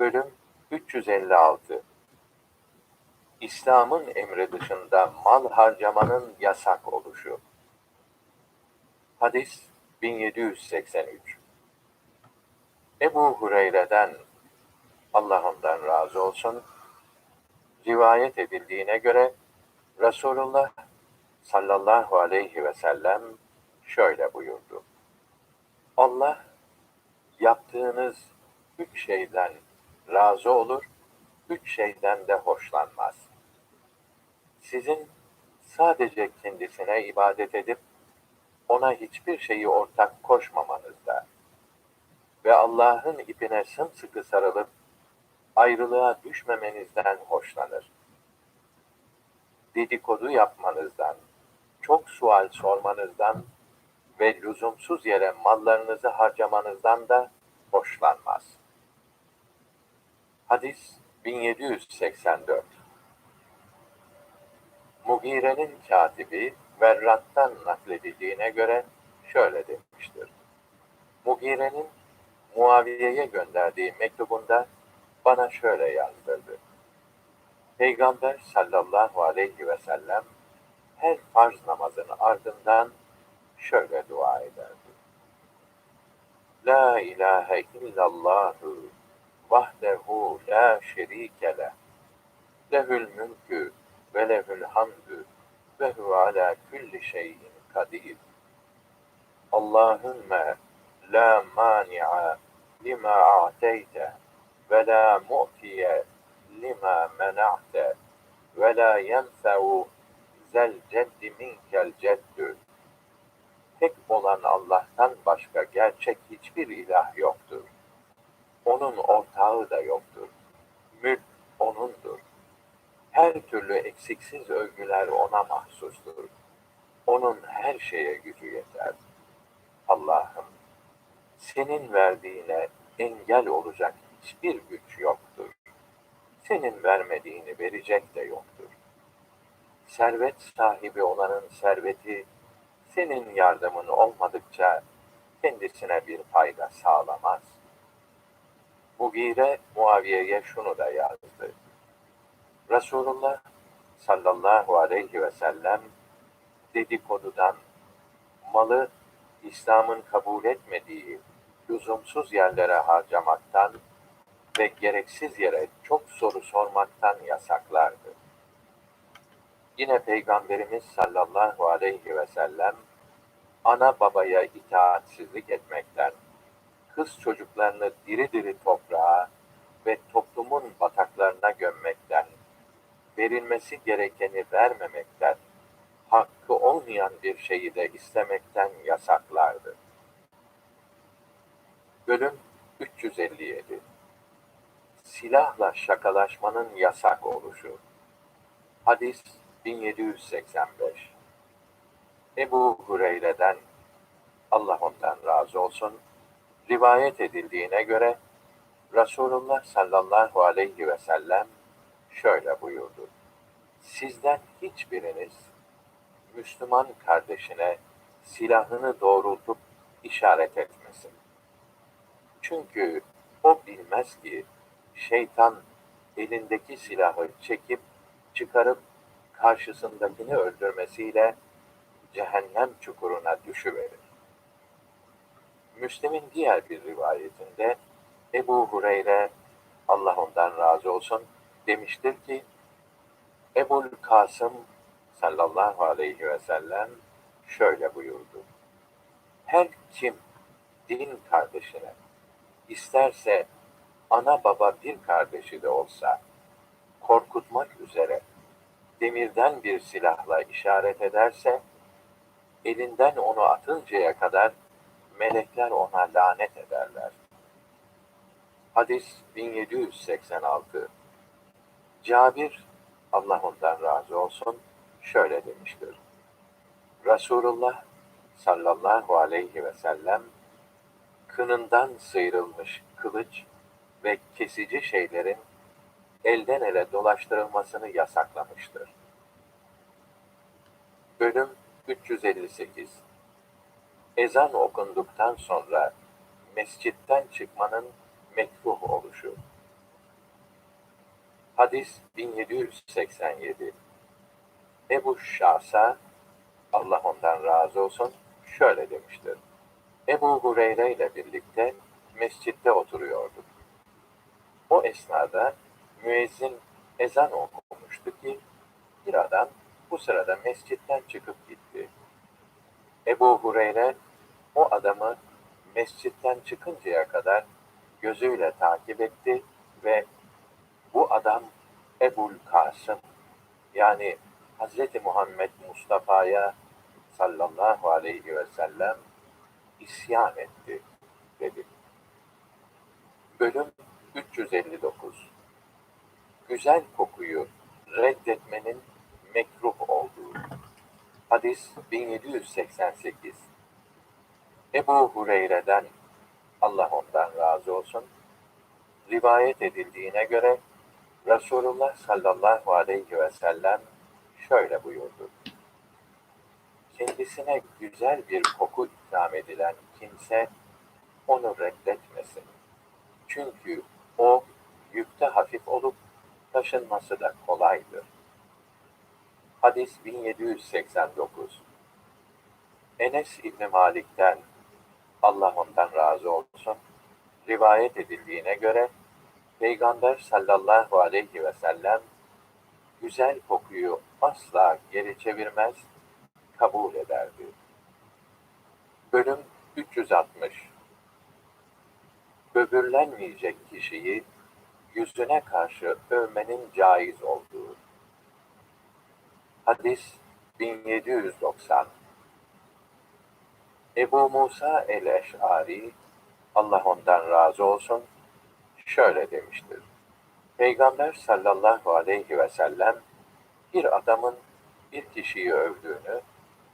Bölüm 356 İslam'ın emri dışında mal harcamanın yasak oluşu. Hadis 1783 Ebu Hureyre'den Allah ondan razı olsun rivayet edildiğine göre Resulullah sallallahu aleyhi ve sellem şöyle buyurdu. Allah yaptığınız üç şeyden razı olur, üç şeyden de hoşlanmaz. Sizin sadece kendisine ibadet edip ona hiçbir şeyi ortak koşmamanızda ve Allah'ın ipine sımsıkı sarılıp ayrılığa düşmemenizden hoşlanır. Dedikodu yapmanızdan, çok sual sormanızdan ve lüzumsuz yere mallarınızı harcamanızdan da hoşlanmaz. Hadis 1784 Mugire'nin katibi Verrat'tan nakledildiğine göre şöyle demiştir. Mugire'nin Muaviye'ye gönderdiği mektubunda bana şöyle yazdırdı. Peygamber sallallahu aleyhi ve sellem her farz namazının ardından şöyle dua ederdi. La ilahe illallahu vahdehu la şerike leh. Lehül mülkü ve lehül hamdü ve hu ala kulli şeyin kadir. Allahümme la mani'a lima a'teyte ve la mu'tiye lima mena'te ve la yenfe'u zel ceddi minkel ceddü. Tek olan Allah'tan başka gerçek hiçbir ilah yoktur. Onun ortağı da yoktur. Mülk O'nundur. Her türlü eksiksiz övgüler O'na mahsustur. O'nun her şeye gücü yeter. Allah'ım, senin verdiğine engel olacak hiçbir güç yoktur. Senin vermediğini verecek de yoktur. Servet sahibi olanın serveti, senin yardımın olmadıkça kendisine bir fayda sağlamaz. Mugire Muaviye'ye şunu da yazdı. Resulullah sallallahu aleyhi ve sellem dedikodudan, malı İslam'ın kabul etmediği lüzumsuz yerlere harcamaktan ve gereksiz yere çok soru sormaktan yasaklardı. Yine Peygamberimiz sallallahu aleyhi ve sellem ana babaya itaatsizlik etmekten, kız çocuklarını diri diri toprağa ve toplumun bataklarına gömmekten, verilmesi gerekeni vermemekten, hakkı olmayan bir şeyi de istemekten yasaklardı. Bölüm 357 Silahla şakalaşmanın yasak oluşu. Hadis 1785 Ebu Hureyre'den Allah ondan razı olsun rivayet edildiğine göre Resulullah sallallahu aleyhi ve sellem şöyle buyurdu. Sizden hiçbiriniz Müslüman kardeşine silahını doğrultup işaret etmesin. Çünkü o bilmez ki şeytan elindeki silahı çekip çıkarıp karşısındakini öldürmesiyle cehennem çukuruna düşüverir. Müslim'in diğer bir rivayetinde Ebu Hureyre, Allah ondan razı olsun, demiştir ki, Ebul Kasım sallallahu aleyhi ve sellem şöyle buyurdu. Her kim din kardeşine, isterse ana baba bir kardeşi de olsa, korkutmak üzere demirden bir silahla işaret ederse, elinden onu atıncaya kadar melekler ona lanet ederler. Hadis 1786 Cabir, Allah ondan razı olsun, şöyle demiştir. Resulullah sallallahu aleyhi ve sellem, kınından sıyrılmış kılıç ve kesici şeylerin elden ele dolaştırılmasını yasaklamıştır. Bölüm 358 Ezan okunduktan sonra mescitten çıkmanın mekruh oluşu. Hadis 1787 Ebu Şahsa, Allah ondan razı olsun, şöyle demiştir. Ebu Hureyre ile birlikte mescitte oturuyorduk. O esnada müezzin ezan okumuştu ki, bir adam bu sırada mescitten çıkıp gitti. Ebu Hureyre o adamı mescitten çıkıncaya kadar gözüyle takip etti ve bu adam Ebul Kasım yani Hz. Muhammed Mustafa'ya sallallahu aleyhi ve sellem isyan etti dedi. Bölüm 359 Güzel kokuyu reddetmenin mekruh olduğu. Hadis 1788 Ebu Hureyre'den Allah ondan razı olsun rivayet edildiğine göre Resulullah sallallahu aleyhi ve sellem şöyle buyurdu. Kendisine güzel bir koku ikram edilen kimse onu reddetmesin. Çünkü o yükte hafif olup taşınması da kolaydır. Hadis 1789 Enes İbni Malik'ten Allah ondan razı olsun rivayet edildiğine göre Peygamber sallallahu aleyhi ve sellem güzel kokuyu asla geri çevirmez, kabul ederdi. Bölüm 360 Böbürlenmeyecek kişiyi yüzüne karşı övmenin caiz olduğu. Hadis 1790 Ebu Musa el-Eş'ari, Allah ondan razı olsun, şöyle demiştir. Peygamber sallallahu aleyhi ve sellem bir adamın bir kişiyi övdüğünü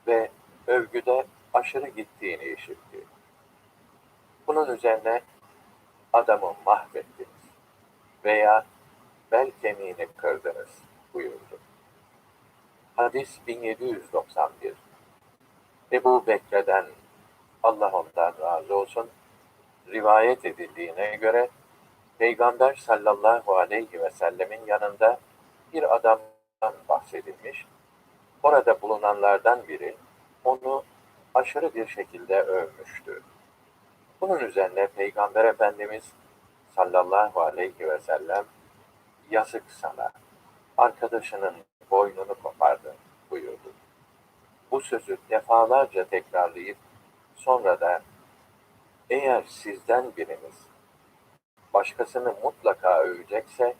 ve övgüde aşırı gittiğini işitti. Bunun üzerine adamı mahvettiniz veya bel kemiğini kırdınız buyurdu. Hadis 1791 Ebu Bekre'den Allah ondan razı olsun rivayet edildiğine göre Peygamber sallallahu aleyhi ve sellemin yanında bir adamdan bahsedilmiş. Orada bulunanlardan biri onu aşırı bir şekilde övmüştü. Bunun üzerine Peygamber Efendimiz sallallahu aleyhi ve sellem yazık sana, arkadaşının boynunu kopardın buyurdu. Bu sözü defalarca tekrarlayıp sonra da eğer sizden biriniz başkasını mutlaka övecekse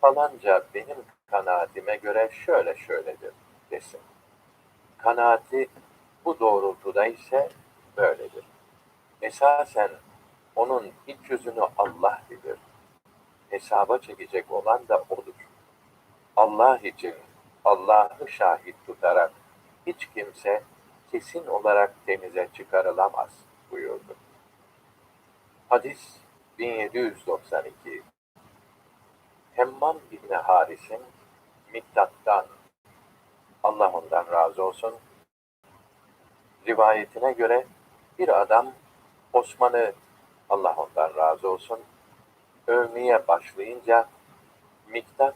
falanca benim kanaatime göre şöyle şöyledir desin. Kanaati bu doğrultuda ise böyledir. Esasen onun iç yüzünü Allah bilir. Hesaba çekecek olan da odur. Allah için Allah'ı şahit tutarak hiç kimse kesin olarak temize çıkarılamaz buyurdu. Hadis 1792 Hemmam İbni Haris'in Miktat'tan Allah ondan razı olsun rivayetine göre bir adam Osman'ı Allah ondan razı olsun övmeye başlayınca Miktat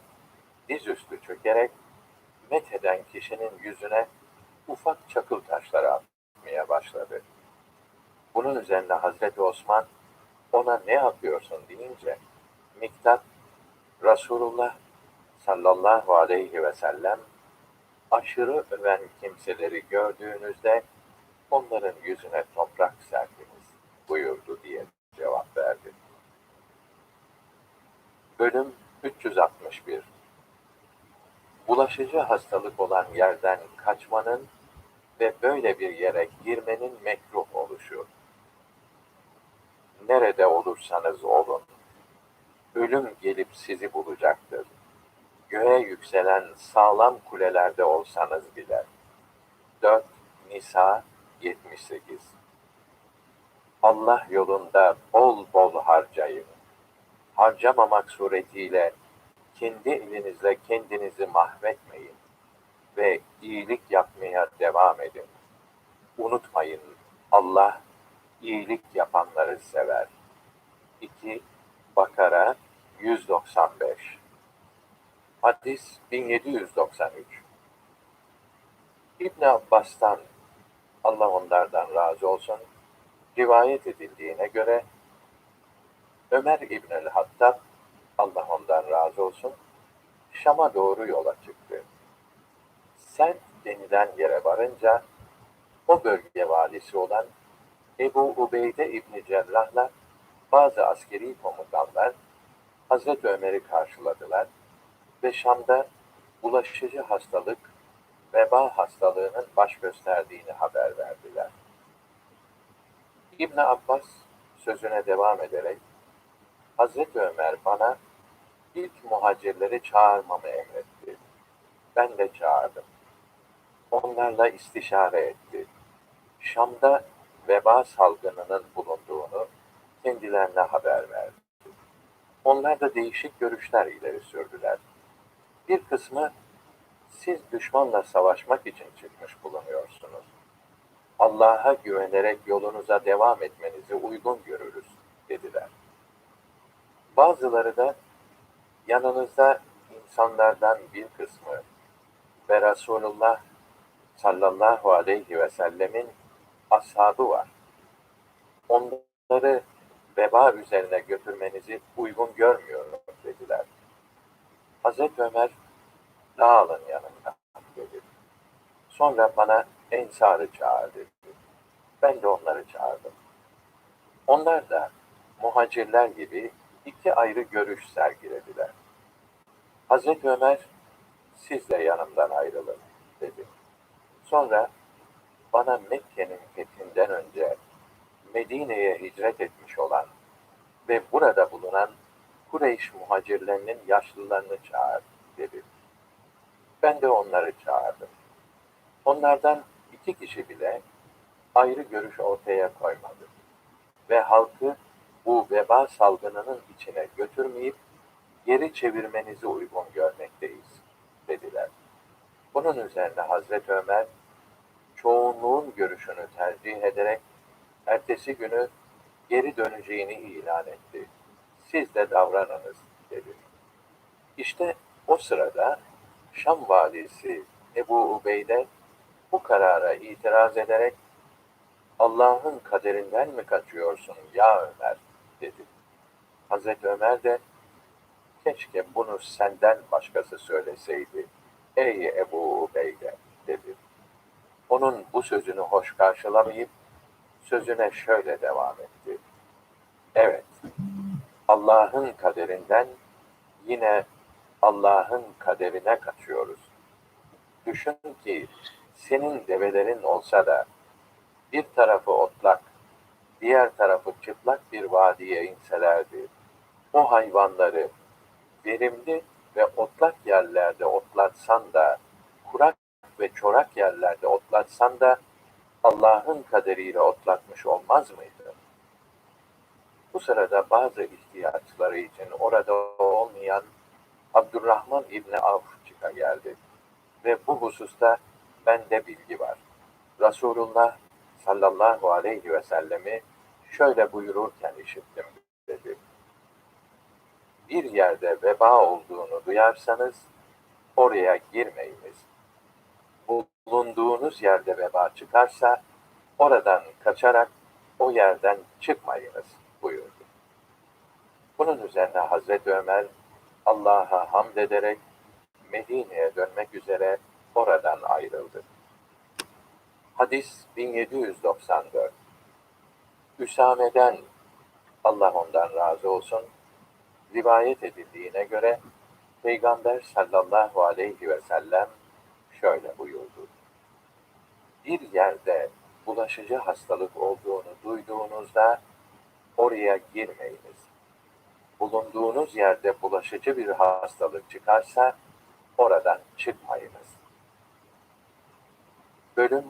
dizüstü çökerek metheden kişinin yüzüne ufak çakıl taşları atmaya başladı. Bunun üzerine Hazreti Osman ona ne yapıyorsun deyince Miktat Resulullah sallallahu aleyhi ve sellem aşırı öven kimseleri gördüğünüzde onların yüzüne toprak serpiniz buyurdu diye cevap verdi. Bölüm 361 Bulaşıcı hastalık olan yerden kaçmanın ve böyle bir yere girmenin mekruh oluşu. Nerede olursanız olun, ölüm gelip sizi bulacaktır. Göğe yükselen sağlam kulelerde olsanız bile. 4 Nisa 78 Allah yolunda bol bol harcayın. Harcamamak suretiyle kendi elinizle kendinizi mahvetmeyin ve iyilik yapmaya devam edin. Unutmayın Allah iyilik yapanları sever. 2 Bakara 195 Hadis 1793 İbn Abbas'tan Allah onlardan razı olsun rivayet edildiğine göre Ömer İbnül Hattab Allah ondan razı olsun Şam'a doğru yola çıktı. Sen denilen yere varınca o bölge valisi olan Ebu Ubeyde İbni Cerrah'la bazı askeri komutanlar Hazreti Ömer'i karşıladılar ve Şam'da bulaşıcı hastalık, veba hastalığının baş gösterdiğini haber verdiler. İbn Abbas sözüne devam ederek, Hazreti Ömer bana ilk muhacirleri çağırmamı emretti. Ben de çağırdım. Onlarla istişare etti. Şam'da veba salgınının bulunduğunu kendilerine haber verdi. Onlar da değişik görüşler ileri sürdüler. Bir kısmı siz düşmanla savaşmak için çıkmış bulunuyorsunuz. Allah'a güvenerek yolunuza devam etmenizi uygun görürüz dediler. Bazıları da yanınızda insanlardan bir kısmı ve Resulullah sallallahu aleyhi ve sellemin ashabı var. Onları veba üzerine götürmenizi uygun görmüyorum dediler. Hazreti Ömer dağılın yanında dedi. Sonra bana Ensar'ı çağır dedi. Ben de onları çağırdım. Onlar da muhacirler gibi iki ayrı görüş sergilediler. Hazreti Ömer siz de yanımdan ayrılın dedi. Sonra bana Mekke'nin fethinden önce Medine'ye hicret etmiş olan ve burada bulunan Kureyş muhacirlerinin yaşlılarını çağır dedi. Ben de onları çağırdım. Onlardan iki kişi bile ayrı görüş ortaya koymadı. Ve halkı bu veba salgınının içine götürmeyip geri çevirmenizi uygun görmekteyiz dediler. Bunun üzerine Hazreti Ömer çoğunluğun görüşünü tercih ederek ertesi günü geri döneceğini ilan etti. Siz de davranınız dedi. İşte o sırada Şam valisi Ebu Ubeyde bu karara itiraz ederek Allah'ın kaderinden mi kaçıyorsun ya Ömer dedi. Hazreti Ömer de keşke bunu senden başkası söyleseydi ey Ebu Ubeyde dedi. Onun bu sözünü hoş karşılamayıp sözüne şöyle devam etti. Evet, Allah'ın kaderinden yine Allah'ın kaderine kaçıyoruz. Düşün ki senin develerin olsa da bir tarafı otlak, diğer tarafı çıplak bir vadiye inselerdi. O hayvanları verimli ve otlak yerlerde otlatsan da, kurak ve çorak yerlerde otlatsan da Allah'ın kaderiyle otlatmış olmaz mıydı? Bu sırada bazı ihtiyaçları için orada olmayan Abdurrahman İbni Avf çıka geldi. Ve bu hususta bende bilgi var. Resulullah sallallahu aleyhi ve sellemi şöyle buyururken işittim dedi. Bir yerde veba olduğunu duyarsanız oraya girmeyiniz. Bulunduğunuz yerde veba çıkarsa oradan kaçarak o yerden çıkmayınız buyurdu. Bunun üzerine Hazreti Ömer Allah'a hamd ederek Medine'ye dönmek üzere oradan ayrıldı. Hadis 1794 Üsame'den Allah ondan razı olsun rivayet edildiğine göre Peygamber sallallahu aleyhi ve sellem şöyle buyurdu. Bir yerde bulaşıcı hastalık olduğunu duyduğunuzda oraya girmeyiniz. Bulunduğunuz yerde bulaşıcı bir hastalık çıkarsa oradan çıkmayınız. Bölüm